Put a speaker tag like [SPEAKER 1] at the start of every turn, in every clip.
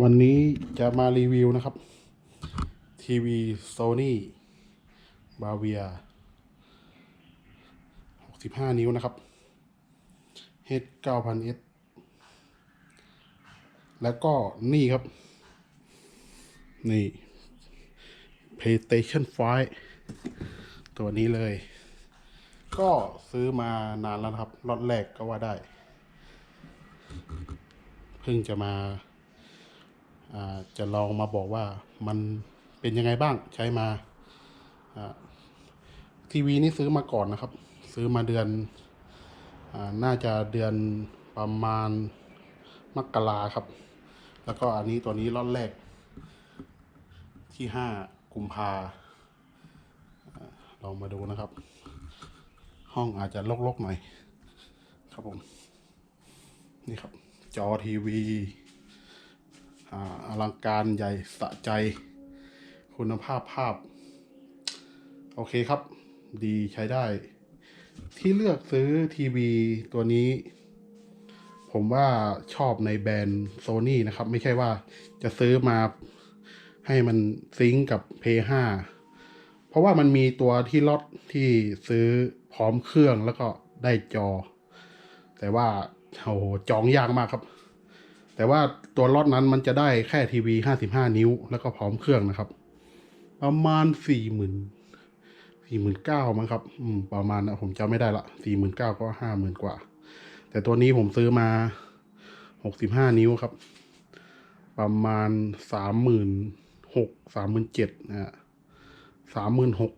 [SPEAKER 1] วันนี้จะมารีวิวนะครับ ทีวี Sony b a v i a 65 นิ้วนะครับ H 9000 S แล้วก็นี่ครับ นี่ PlayStation 5 ตัวนี้เลย ก็ซื้อมานานแล้วครับรอดแรกก็ว่าได้ เพิ่งจะมา จะลองมาบอกว่ามันเป็นยังไงบ้างใช้มาทีวีนี่ซื้อมาก่อนนะครับ ซื้อมาเดือนอน่าจะเดือนประมาณมกราครับ แล้วก็อันนี้ตัวนี้รอดแรก ที่ห้ากุมภาอ่าลองมาดูนะครับ ห้องอาจจะลกๆหน่อย ครับผม นี่ครับ จอทีวี อลังการใหญ่สะใจ คุณภาพภาพ โอเคครับ ดีใช้ได้ ที่เลือกซื้อทีวีตัวนี้ ผมว่าชอบในแบรนด์โซ n y นะครับ ไม่ใช่ว่าจะซื้อมาให้มันซิงกับ p 5เพราะว่ามันมีตัวที่ล็อตที่ซื้อพร้อมเครื่องแล้วก็ได้จอ แต่ว่าโอ้โหจองยากมากครับ แต่ว่าตัวล็อตนั้นมันจะได้แค่ทีวีห้าสิบห้านิ้ว แล้วก็พร้อมเครื่องนะครับ ประมาณสี่หมื่นสี่หมื่นเก้ามั้งครับอืมประมาณนะผมจำไม่ได้ละสี่หมื่นเก้าก็ห้าหมื่นกว่า แต่ตัวนี้ผมซื้อมาหกสิบห้านิ้วครับ ประมาณสามหมื่นหกสามหมื่นเจ็ดนะฮะสามหมื่นหก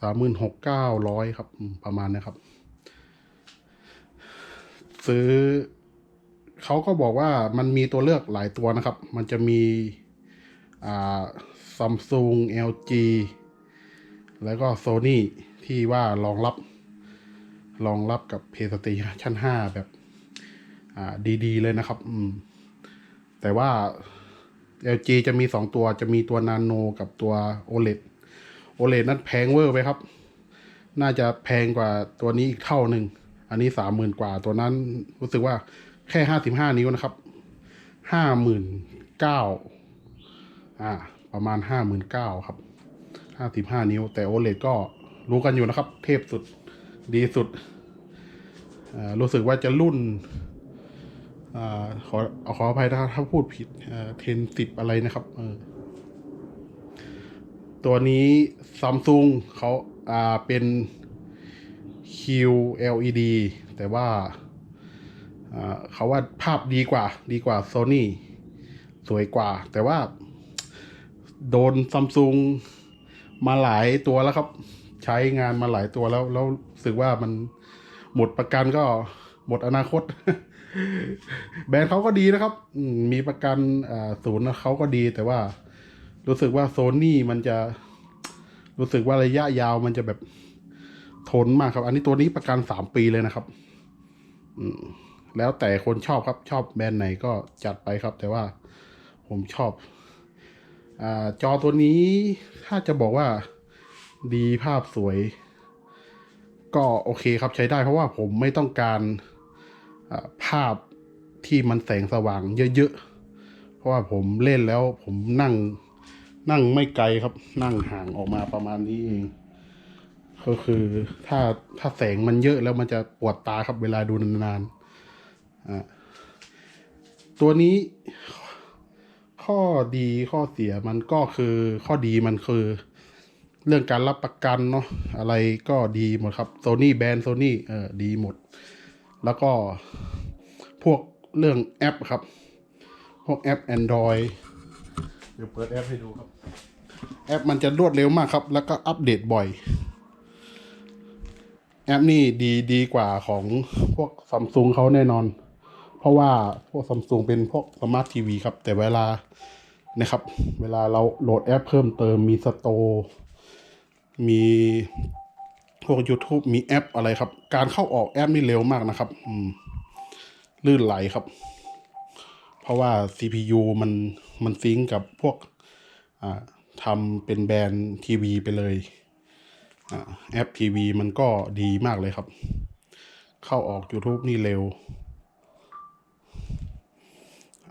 [SPEAKER 1] สามหมื่นหกเก้าร้อยครับ ประมาณนี้ยครับ ซื้อ เขาก็บอกว่ามันมีตัวเลือกหลายตัวนะครับ มันจะมีอ่าซัมซุง LG แล้วก็ Sony ที่ว่ารองรับรองรับกับ PlayStation 5 แบบอ่าดีๆ เลยนะครับอืมแต่ว่า LG จะมีสองตัวจะมีตัว Nano กับตัว OLED OLED นั้นแพงเวอร์ไปครับ น่าจะแพงกว่าตัวนี้อีกเท่าหนึ่ง อันนี้สามหมื่นกว่าตัวนั้นรู้สึกว่า แค่ห้าสิบห้านิ้วนะครับห้าหมื่นเก้าอ่า ประมาณห้าหมื่นเก้าครับห้าสิบห้านิ้ว แต่โอเลก็รู้กันอยู่นะครับ เทพสุดดีสุดอ่ารู้สึกว่าจะรุ่นอ่าขอขออภัยนะครับถ้าพูดผิดเทนสิบอะไรนะครับตัวนี้ซัมซุงเขาอ่าเป็น QLED แต่ว่า เขาว่าภาพดีกว่า ดีกว่า Sony สวยกว่า แต่ว่า โดนซัมซุงมาหลายตัวแล้วครับ ใช้งานมาหลายตัวแล้ว แล้วรู้สึกว่ามันหมดประกันก็หมดอนาคต แบรนด์เขาก็ดีนะครับมีประกันศูนย์เขาก็ดี แต่ว่า รู้สึกว่าโซนี่มันจะ รู้สึกว่าระยะยาวมันจะแบบทนมากครับ อันนี้ตัวนี้ประกันสามปีเลยนะครับ อืม แล้วแต่คนชอบครับชอบแบรนด์ไหนก็จัดไปครับ แต่ว่าผมชอบอจอตัวนี้ถ้าจะบอกว่าดีภาพสวย ก็โอเคครับใช้ได้เพราะว่าผมไม่ต้องการภาพที่มันแสงสว่างเยอะๆ เพราะว่าผมเล่นแล้วผมนั่งนั่งไม่ไกลครับ นั่งห่างออกมาประมาณนี้เองก็คือถ้าถ้าแสงมันเยอะแล้วมันจะปวดตาครับเวลาดูนานๆ ตัวนี้ข้อดีข้อเสียมันก็คือข้อดีมันคือ เรื่องการรับประกันเนาะอะไรก็ดีหมดครับโซนี่แบรนด์โซนี่เออดีหมด แล้วก็พวกเรื่องแอปครับ พวกแอป Android เดี๋ยวเปิดแอปให้ดูครับ แอปมันจะรวดเร็วมากครับ แล้วก็อัปเดตบ่อย แอปนี่ดีดีกว่าของพวกซัมซุงเขาแน่นอน เพราะว่าพวกซัมซุงเป็นพวกสมาร์ททีวีครับ แต่เวลานะครับ เวลาเราโหลดแอปเพิ่มเติมมีสโตร์มีพวก YouTube มีแอปอะไรครับ การเข้าออกแอปนี่เร็วมากนะครับ อืม ลื่นไหลครับ เพราะว่า CPU มันมันซิงกับพวก อ่าทำเป็นแบรนด์ทีวีไปเลยอแอปทีวีมันก็ดีมากเลยครับ เข้าออก YouTube นี่เร็ว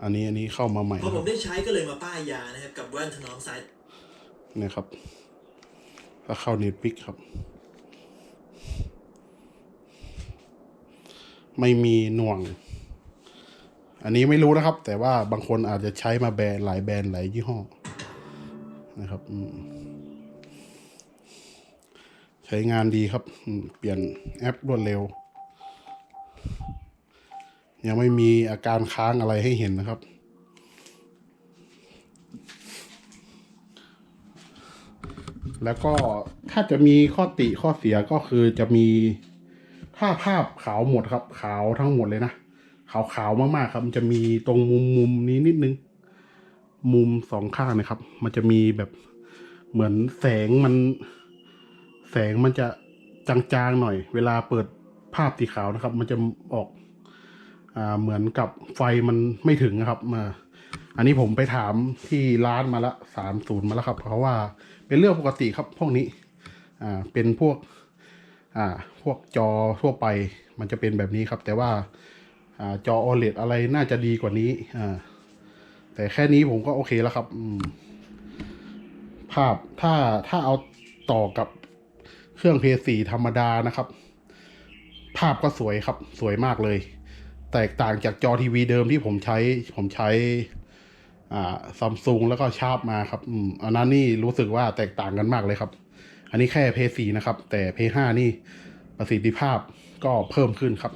[SPEAKER 1] อันนี้อันนี้เข้ามาใหม่
[SPEAKER 2] พอ
[SPEAKER 1] นะ
[SPEAKER 2] ผ
[SPEAKER 1] ครั
[SPEAKER 2] ม
[SPEAKER 1] บ
[SPEAKER 2] ได้ใช้ก็เลยมาป้ายยานะครับกับแว่นถนอมสาย
[SPEAKER 1] เนี่ยครับถ้าเข้าเน็ตฟิกครับ ไม่มีหน่วง อันนี้ไม่รู้นะครับ แต่ว่าบางคนอาจจะใช้มาแบรนด์หลายแบรนด์หลายยี่ห้อนะครับอืมใช้งานดีครับอืมเปลี่ยนแอปรวดเร็ว ยังไม่มีอาการค้างอะไรให้เห็นนะครับ แล้วก็ถ้าจะมีข้อติข้อเสียก็คือจะมีถ้าภาพขาวหมดครับ ขาวทั้งหมดเลยนะขาวขาวๆมากๆครับมันจะมีตรงมุมมุมนี้นิดนึง มุมสองข้างนะครับ มันจะมีแบบเหมือนแสงมัน แสงมันจะจางๆหน่อย เวลาเปิดภาพสีขาวนะครับ มันจะออก เหมือนกับไฟมันไม่ถึงนะครับมาอันนี้ผมไปถามที่ร้านมาละสามศูนย์มาแล้วครับเขาว่าเป็นเรื่องปกติครับพวกนี้อ่าเป็นพวกอ่าพวกจอทั่วไปมันจะเป็นแบบนี้ครับ แต่ว่าอ่าจอ OLED อะไรน่าจะดีกว่านี้อ่าแต่แค่นี้ผมก็โอเคแล้วครับภาพถ้าถ้าเอาต่อกับเครื่องเพย์สีธรรมดานะครับ ภาพก็สวยครับสวยมากเลย แตกต่างจากจอทีวีเดิมที่ผมใช้ ผมใช้อ่าซัมซุงแล้วก็ชาร์ปมาครับอืมอันนั้นนี่รู้สึกว่าแตกต่างกันมากเลยครับ อันนี้แค่เพย์สีนะครับ แต่เพย์ห้านี่ประสิทธิภาพก็เพิ่มขึ้นครับ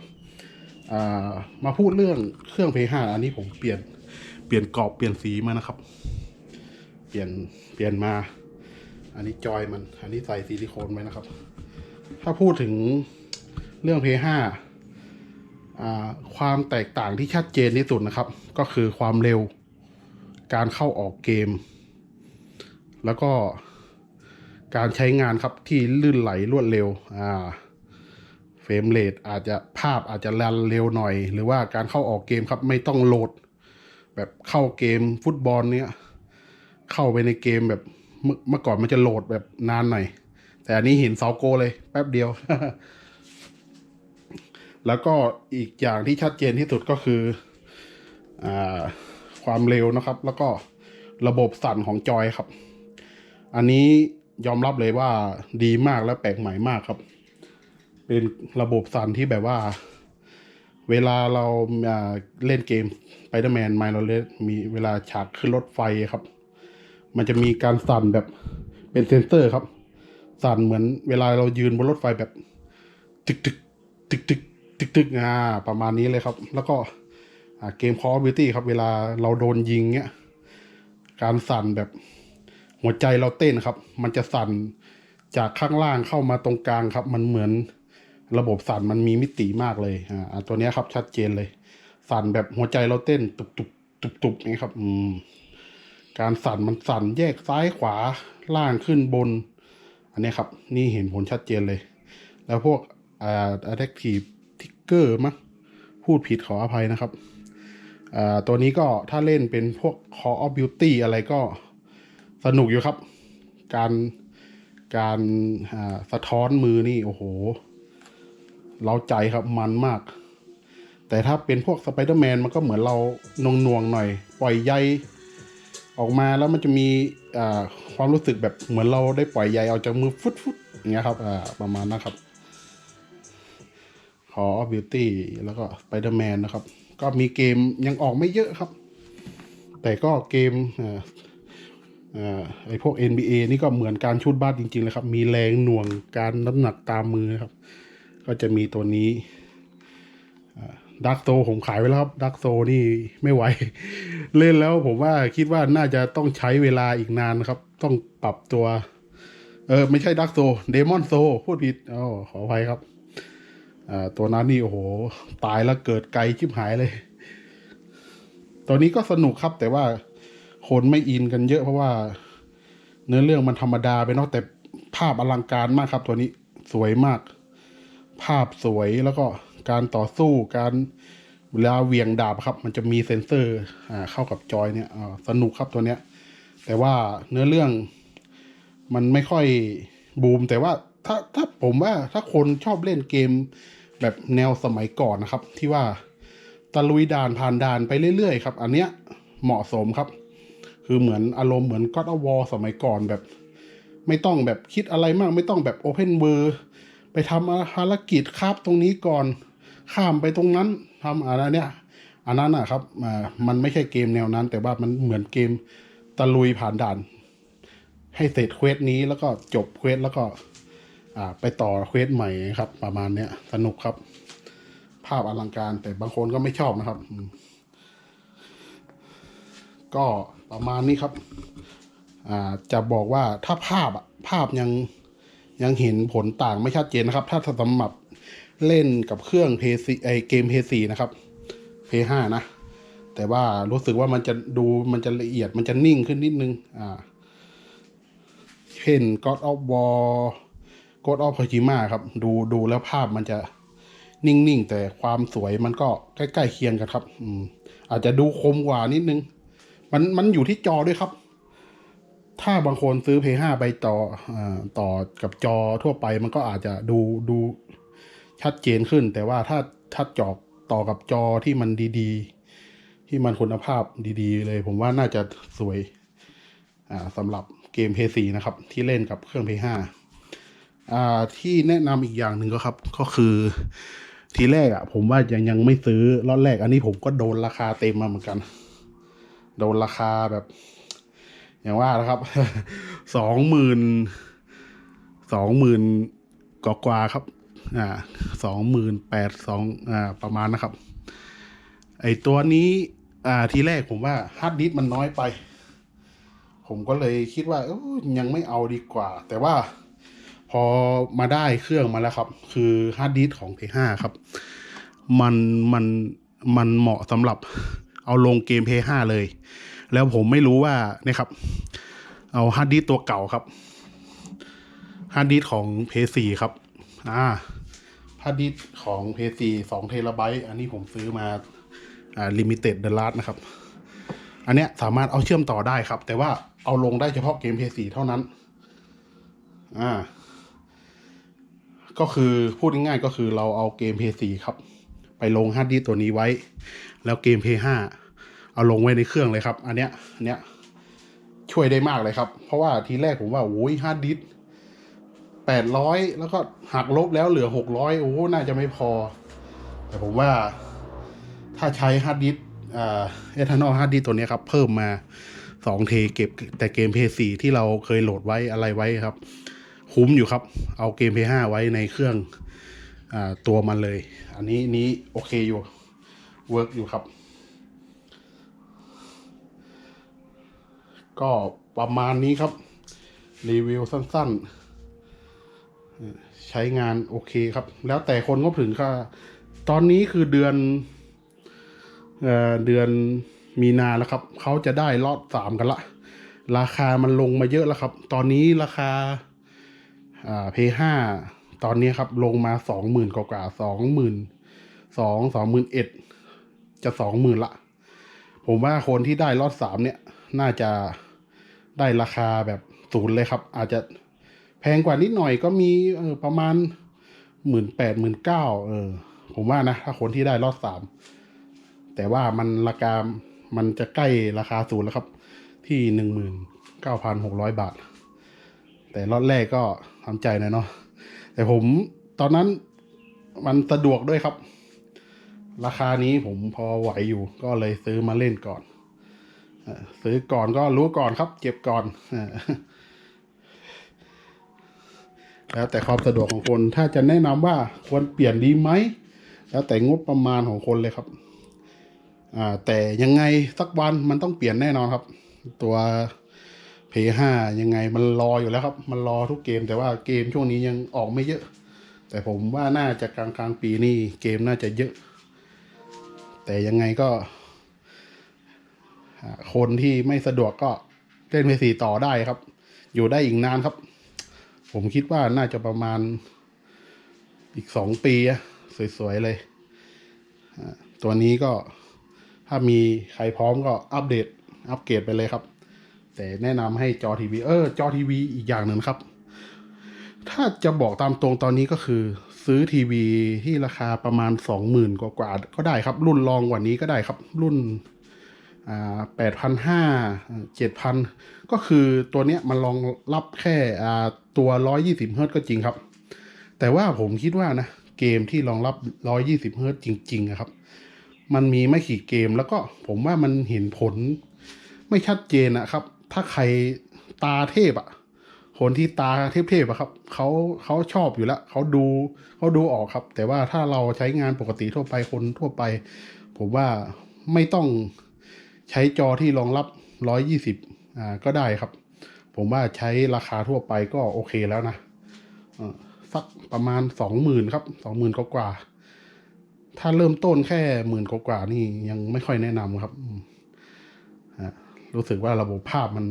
[SPEAKER 1] อ่ามาพูดเรื่องเครื่องเพย์ห้าอันนี้ผมเปลี่ยนเปลี่ยนกรอบเปลี่ยนสีมานะครับ เปลี่ยนเปลี่ยนมา อันนี้จอยมัน อันนี้ใส่ซิลิโคนไว้นะครับ ถ้าพูดถึงเรื่องเพย์ห้า ความแตกต่างที่ชัดเจนที่สุดนะครับ ก็คือความเร็วการเข้าออกเกม แล้วก็การใช้งานครับที่ลื่นไหลรวดเร็วอ่าเฟรมเรทอาจจะภาพอาจจะรันเร็วหน่อย หรือว่าการเข้าออกเกมครับไม่ต้องโหลด แบบเข้าเกมฟุตบอลเนี้ยเข้าไปในเกมแบบเมื่อเมื่อก่อนมันจะโหลดแบบนานหน่อย แต่อันนี้เห็นเสาโกเลยแป๊บเดียว แล้วก็อีกอย่างที่ชัดเจนที่สุดก็คืออความเร็วนะครับ แล้วก็ระบบสั่นของจอยครับ อันนี้ยอมรับเลยว่าดีมากและแปลกใหม่มากครับ เป็นระบบสั่นที่แบบว่า เวลาเราาเล่นเกม Spider-Man m i l o r e s มีเวลาฉากขึ้นรถไฟครับ มันจะมีการสั่นแบบเป็นเซนเซอร์ครับ สั่นเหมือนเวลาเรายืนบนรถไฟแบบ ตึกตึกตึกตึก ตึกตึกอ่าประมาณนี้เลยครับ แล้วก็เกม Call of Duty ครับ เวลาเราโดนยิงเนี้ย การสั่นแบบหัวใจเราเต้นครับ มันจะสั่นจากข้างล่างเข้ามาตรงกลางครับ มันเหมือนระบบสั่นมันมีมิติมากเลยอ่าตัวนี้ครับชัดเจนเลย สั่นแบบหัวใจเราเต้นตุบตุบตุบตุบอย่างนี้ครับ อืม การสั่นมันสั่นแยกซ้ายขวาล่างขึ้นบน อันนี้ครับ นี่เห็นผลชัดเจนเลย แล้วพวกอ่า adaptive trigger มั้งพูดผิดขออภัยนะครับตัวนี้ก็ถ้าเล่นเป็นพวก Call of Duty อะไรก็สนุกอยู่ครับ การการสะท้อนมือนี่ โอ้โห เราใจครับมันมาก แต่ถ้าเป็นพวกสไปเดอร์แมนมันก็เหมือนเรานงนวงหน่อย ปล่อยใยออกมาแล้วมันจะมีความรู้สึกแบบเหมือนเราได้ปล่อยใยออกจากมือฟุดๆอย่างเงี้ยครับประมาณนะครับ ขอ Beauty แล้วก็ Spider-Man นะครับ ก็มีเกมยังออกไม่เยอะครับ แต่ก็เกมอ่าอ่าไอพวก NBA นี่ก็เหมือนการชุดบ้านจริงๆเลยครับ มีแรงหน่วงการน้ำหนักตามมือนะครับ ก็จะมีตัวนี้ดักโซผมขายไว้แล้วครับดักโซนี่ไม่ไหว เล่นแล้วผมว่าคิดว่าน่าจะต้องใช้เวลาอีกนานครับ ต้องปรับตัว เออ ไม่ใช่ดักโซเดมอนโซพูดผิดอ๋อขออภัยครับ ตัวนั้นนี่โอ้โห ตายแล้วเกิดไกลชิบหายเลยตัวนี้ก็สนุกครับ แต่ว่าคนไม่อินกันเยอะเพราะว่า เนื้อเรื่องมันธรรมดาไปเนาะแต่ภาพอลังการมากครับ ตัวนี้สวยมาก ภาพสวยแล้วก็การต่อสู้การเวลาเวียงดาบครับ มันจะมีเซ็นเซอร์อ่าเข้ากับจอยเนี่ยสนุกครับตัวเนี้ย แต่ว่าเนื้อเรื่องมันไม่ค่อยบูม แต่ว่าถ้าถ้าผมว่าถ้าคนชอบเล่นเกม แบบแนวสมัยก่อนนะครับ ที่ว่าตะลุยด่านผ่านด่านไปเรื่อยๆครับ อันเนี้ยเหมาะสมครับ คือเหมือนอารมณ์เหมือนก็อดวอสมัยก่อนแบบ ไม่ต้องแบบคิดอะไรมาก ไม่ต้องแบบโอเพนเวอร์ไปทำภารกิจคาบตรงนี้ก่อนข้ามไปตรงนั้นทำอะไรเนี้ยอันนั้นนะครับอ่ามันไม่ใช่เกมแนวนั้น แต่ว่ามันเหมือนเกมตะลุยผ่านด่าน ให้เสร็จเควสนี้แล้วก็จบเควสแล้วก็ ไปต่อเควสใหม่ครับ ประมาณเนี้ยสนุกครับ ภาพอลังการแต่บางคนก็ไม่ชอบนะครับ ก็ประมาณนี้ครับอ่าจะบอกว่าถ้าภาพภาพยังยังเห็นผลต่างไม่ชัดเจนนะครับ ถ้าสำหรับเล่นกับเครื่องเพย์ไอเกมเพย์นะครับเพย์ห้านะ แต่ว่ารู้สึกว่ามันจะดูมันจะละเอียดมันจะนิ่งขึ้นนิดนึง อ่า เช่น God of War God of Kojima ครับ ดูดูแล้วภาพมันจะนิ่งๆ แต่ความสวยมันก็ใกล้ๆเคียงกันครับ อืม อาจจะดูคมกว่านิดนึง มันมันอยู่ที่จอด้วยครับ ถ้าบางคนซื้อ P5 ไปต่ออาต่อกับจอทั่วไปมันก็อาจจะดูดูชัดเจนขึ้น แต่ว่าถ้าถ้าจอกต่อกับจอที่มันดีๆ ที่มันคุณภาพดีๆ เลย ผมว่าน่าจะสวย อ่าสำหรับเกม P4 นะครับ ที่เล่นกับเครื่อง Play 5อ่า ที่แนะนำอีกอย่างหนึ่งก็ครับ ก็คือทีแรกอะ่ะผมว่ายังยังไม่ซื้อรอบแรก อันนี้ผมก็โดนราคาเต็มมาเหมือนกัน โดนราคาแบบ อย่างว่านะครับสองหมื่นสองหมื่นกว่ากว่าครับ อ่าสองหมื่นแปดสองอ่าประมาณนะครับ ไอตัวนี้ อ่าทีแรกผมว่าฮาร์ดดิสก์มันน้อยไป ผมก็เลยคิดว่ายังไม่เอาดีกว่า แต่ว่า พอมาได้เครื่องมาแล้วครับ คือฮาร์ดดิสของ P5 ครับ มันมันมันเหมาะสำหรับเอาลงเกม P5 เลย แล้วผมไม่รู้ว่าเนี่ยครับ เอาฮาร์ดดิสตัวเก่าครับฮาร์ดดิสของ P4 ครับ อ่าฮาร์ดดิสก์ของ P4 2เทราไบต์อันนี้ผมซื้อมาอ่าลิมิเต็ดเดลัสนะครับ อันเนี้ยสามารถเอาเชื่อมต่อได้ครับ แต่ว่าเอาลงได้เฉพาะเกม PS4 เท่านั้น อ่า ก็คือพูดง่ายๆก็คือเราเอาเกม PS4 ครับ ไปลงฮาร์ดดิสตัวนี้ไว้ แล้วเกม PS5 เอาลงไว้ในเครื่องเลยครับ อันเนี้ยอันเนี้ยช่วยได้มากเลยครับ เพราะว่าทีแรกผมว่าโอ้ยฮาร์ดดิสแปดร้อยแล้วก็หักลบแล้วเหลือหกร้อยโอ้น่าจะไม่พอ แต่ผมว่าถ้าใช้ฮาร์ดดิสเอทานอลฮาร์ดดิสตัวนี้ครับ เพิ่มมาสองเทเก็บแต่เกม p 4ที่เราเคยโหลดไว้อะไรไว้ครับ คุ้มอยู่ครับ เอาเกม p 5 ไว้ในเครื่องอตัวมันเลย อันนี้นี้โอเคอยู่ เวิร์กอยู่ครับ ก็ประมาณนี้ครับ รีวิวสั้นๆ ใช้งานโอเคครับ แล้วแต่คนก็ถึงค่ะ ตอนนี้คือเดือนเอเดือนมีนาแล้วครับ เขาจะได้รอดสามกันละ ราคามันลงมาเยอะแล้วครับ ตอนนี้ราคา อ่าเพห้าตอนนี้ครับลงมาสองหมื่นกว่าสองหมื่นสองสองหมื่นเอ็ดจะสองหมื่นละ ผมว่าคนที่ได้รอดสามเนี่ย น่าจะได้ราคาแบบศูนย์เลยครับ อาจจะแพงกว่านิดหน่อยก็มีเออประมาณหมื่นแปดหมื่นเก้าเออ ผมว่านะ ถ้าคนที่ได้รอดสามแต่ว่ามันราคามันจะใกล้ราคาศูนย์แล้วครับ ที่หนึ่งหมื่นเก้าพันหกร้อยบาท แต่รอดแรกก็ทำใจหนะเนาะแต่ผมตอนนั้นมันสะดวกด้วยครับ ราคานี้ผมพอไหวอยู่ก็เลยซื้อมาเล่นก่อนซื้อก่อนก็รู้ก่อนครับ เจ็บก่อนแล้วแต่ความสะดวกของคน ถ้าจะแนะนำว่าควรเปลี่ยนดีไหม แล้วแต่งบประมาณของคนเลยครับแต่ยังไงสักวันมันต้องเปลี่ยนแน่นอนครับ ตัว P5 ยังไงมันรออยู่แล้วครับ มันรอทุกเกมแต่ว่าเกมช่วงนี้ยังออกไม่เยอะ แต่ผมว่าน่าจะกลางกลางปีนี่เกมน่าจะเยอะ แต่ยังไงก็คนที่ไม่สะดวกก็เล่น P4 ต่อได้ครับ อยู่ได้อีกนานครับ ผมคิดว่าน่าจะประมาณอีกสองปีอะสวยๆเลย ตัวนี้ก็ถ้ามีใครพร้อมก็อัปเดตอัปเกรดไปเลยครับ แต่แนะนำให้จอทีวีเออจอทีวีอีกอย่างหนึ่งครับ ถ้าจะบอกตามตรงตอนนี้ก็คือ ซื้อทีวีที่ราคาประมาณสองหมื่นกว่าก็ได้ครับ รุ่นรองกว่านี้ก็ได้ครับ รุ่นอ่าแปดพันห้าเจ็ดพันก็คือตัวเนี้ยมันรองรับแค่อ่าตัวร้อยยี่สิบเฮิร์ตก็จริงครับ แต่ว่าผมคิดว่านะ เกมที่รองรับร้อยยี่สิบเฮิร์ตจริงๆอะครับ มันมีไม่กี่เกมแล้วก็ผมว่ามันเห็นผลไม่ชัดเจนนะครับ ถ้าใครตาเทพอะคนที่ตาเทพๆอะครับเขาเขาชอบอยู่แล้วเขาดูเขาดูออกครับ แต่ว่าถ้าเราใช้งานปกติทั่วไปคนทั่วไป ผมว่าไม่ต้องใช้จอที่รองรับร้อยยี่สิบอ่าก็ได้ครับ ผมว่าใช้ราคาทั่วไปก็โอเคแล้วนะสักประมาณสองหมื่นครับสองหมื่นกว่าถ้าเริ่มต้นแค่หมื่นกว่านี่ยังไม่ค่อยแนะนำครับอืมอะ รู้สึกว่าระบบภาพมัน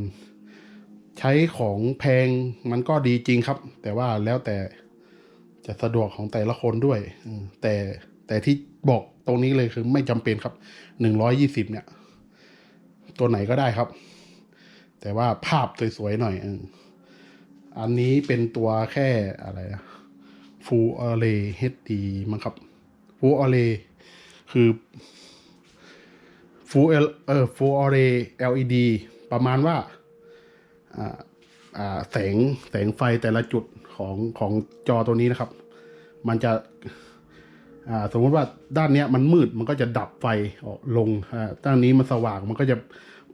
[SPEAKER 1] ใช้ของแพงมันก็ดีจริงครับ แต่ว่าแล้วแต่จะสะดวกของแต่ละคนด้วย แต่แต่ที่บอกตรงนี้เลยคือไม่จำเป็นครับหนึ่งร้อยยี่สิบเนี่ย ตัวไหนก็ได้ครับ แต่ว่าภาพสวยๆหน่อยอันนี้เป็นตัวแค่อะไรอะ Full Array HD มั้งครับ Full Array คือ Full L เออ Full Array LED ประมาณว่าอ่าอ่าแสงแสงไฟแต่ละจุดของของจอตัวนี้นะครับ มันจะอ่าสมมติว่าด้านเนี้ยมันมืดมันก็จะดับไฟออกลงอ่าด้านนี้มันสว่างมันก็จะ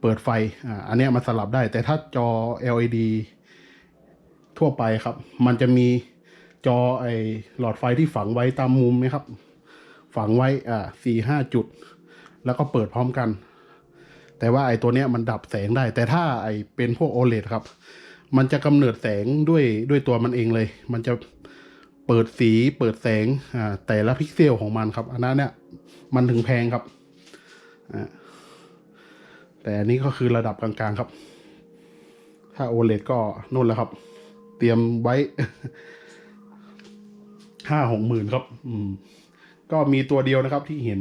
[SPEAKER 1] เปิดไฟอ่าอันเนี้ยมันสลับได้ แต่ถ้าจอ LED ทั่วไปครับ มันจะมีจอไอหลอดไฟที่ฝังไว้ตามมุมไหมครับ ฝังไว้อ่าสี่ห้าจุด แล้วก็เปิดพร้อมกัน แต่ว่าไอ้ตัวเนี้ยมันดับแสงได้ แต่ถ้าไอ้เป็นพวก OLED ครับ มันจะกำเนิดแสงด้วยด้วยตัวมันเองเลย มันจะเปิดสีเปิดแสงอ่าแต่ละพิกเซลของมันครับ อันนั้นเนี่ยมันถึงแพงครับอ่าแต่อันนี้ก็คือระดับกลางๆครับ ถ้า OLED ก็นู่นแล้วครับ เตรียมไว้ห้าหกหมื่นครับ อืม ก็มีตัวเดียวนะครับที่เห็น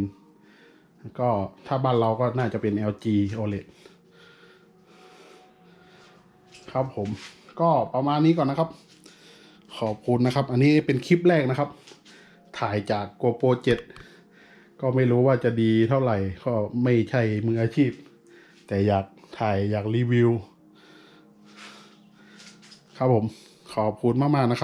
[SPEAKER 1] ก็ถ้าบ้านเราก็น่าจะเป็น LG OLED ครับผมก็ประมาณนี้ก่อนนะครับ ขอบคุณนะครับ อันนี้เป็นคลิปแรกนะครับ ถ่ายจาก GoPro 7 ก็ไม่รู้ว่าจะดีเท่าไหร่ ก็ไม่ใช่มืออาชีพ แต่อยากถ่ายอยากรีวิว ครับผมขอบคุณมาก ๆ นะครับ